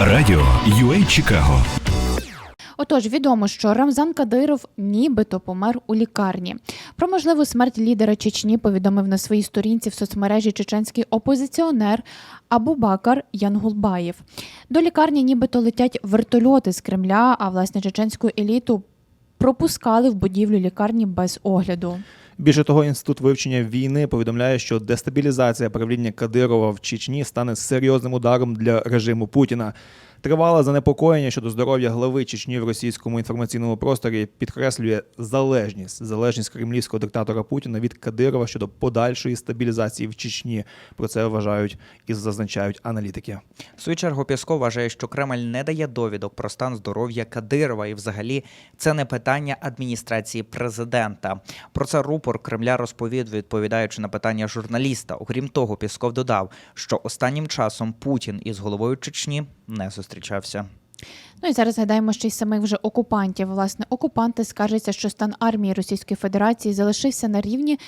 Радіо UA Чикаго. Отож, відомо, що Рамзан Кадиров нібито помер у лікарні. Про можливу смерть лідера Чечні повідомив на своїй сторінці в соцмережі чеченський опозиціонер Абубакар Янгулбаєв. До лікарні нібито летять вертольоти з Кремля, а власне чеченську еліту пропускали в будівлю лікарні без огляду. Більше того, інститут вивчення війни повідомляє, що дестабілізація правління Кадирова в Чечні стане серйозним ударом для режиму Путіна. Тривале занепокоєння щодо здоров'я глави Чечні в російському інформаційному просторі підкреслює залежність залежність кремлівського диктатора Путіна від Кадирова щодо подальшої стабілізації в Чечні. Про це вважають і зазначають аналітики. В свою чергу Пєсков вважає, що Кремль не дає довідок про стан здоров'я Кадирова, і взагалі це не питання адміністрації президента. Про це рупор Кремля розповів, відповідаючи на питання журналіста. Окрім того, Пєсков додав, що останнім часом Путін із головою Чечні не зустрічався. Ну і зараз згадаємо ще й самих вже окупантів. Власне, окупанти скаржаться, що стан армії Російської Федерації залишився на рівні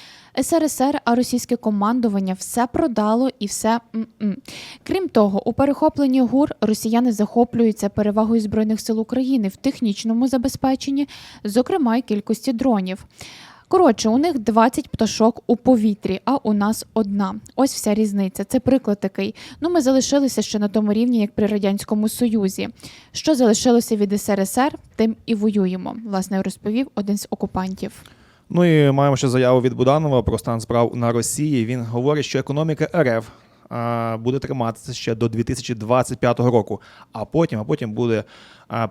СРСР, а російське командування все продало і все м-м. Крім того, у перехопленні гур росіяни захоплюються перевагою збройних сил України в технічному забезпеченні, зокрема й кількості дронів. Коротше, у них 20 пташок у повітрі, а у нас одна. Ось вся різниця. Це приклад такий. Ну, ми залишилися ще на тому рівні, як при радянському союзі. Що залишилося від СРСР, тим і воюємо. Власне, розповів один з окупантів. Ну і маємо ще заяву від Буданова про стан справ на Росії. Він говорить, що економіка РФ буде триматися ще до 2025 року, а потім, а потім буде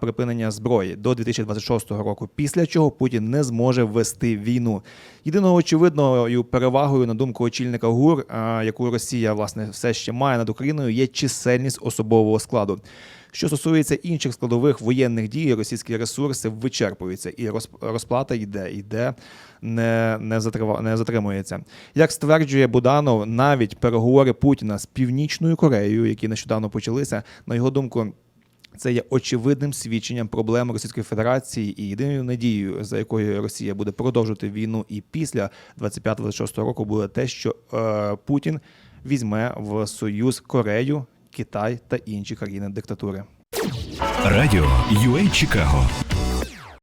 припинення зброї до 2026 року. Після чого Путін не зможе вести війну. Єдиною очевидною перевагою на думку очільника ГУР, яку Росія власне все ще має над Україною, є чисельність особового складу. Що стосується інших складових воєнних дій, російські ресурси вичерпуються, і роз- розплата йде, йде, не, не, затрива, не затримується. Як стверджує Буданов, навіть переговори Путіна з Північною Кореєю, які нещодавно почалися, на його думку. Це є очевидним свідченням проблем Російської Федерації і єдиною надією, за якою Росія буде продовжувати війну і після 25-26 року, буде те, що е, Путін візьме в союз Корею, Китай та інші країни диктатури. Радіо UA Чикаго.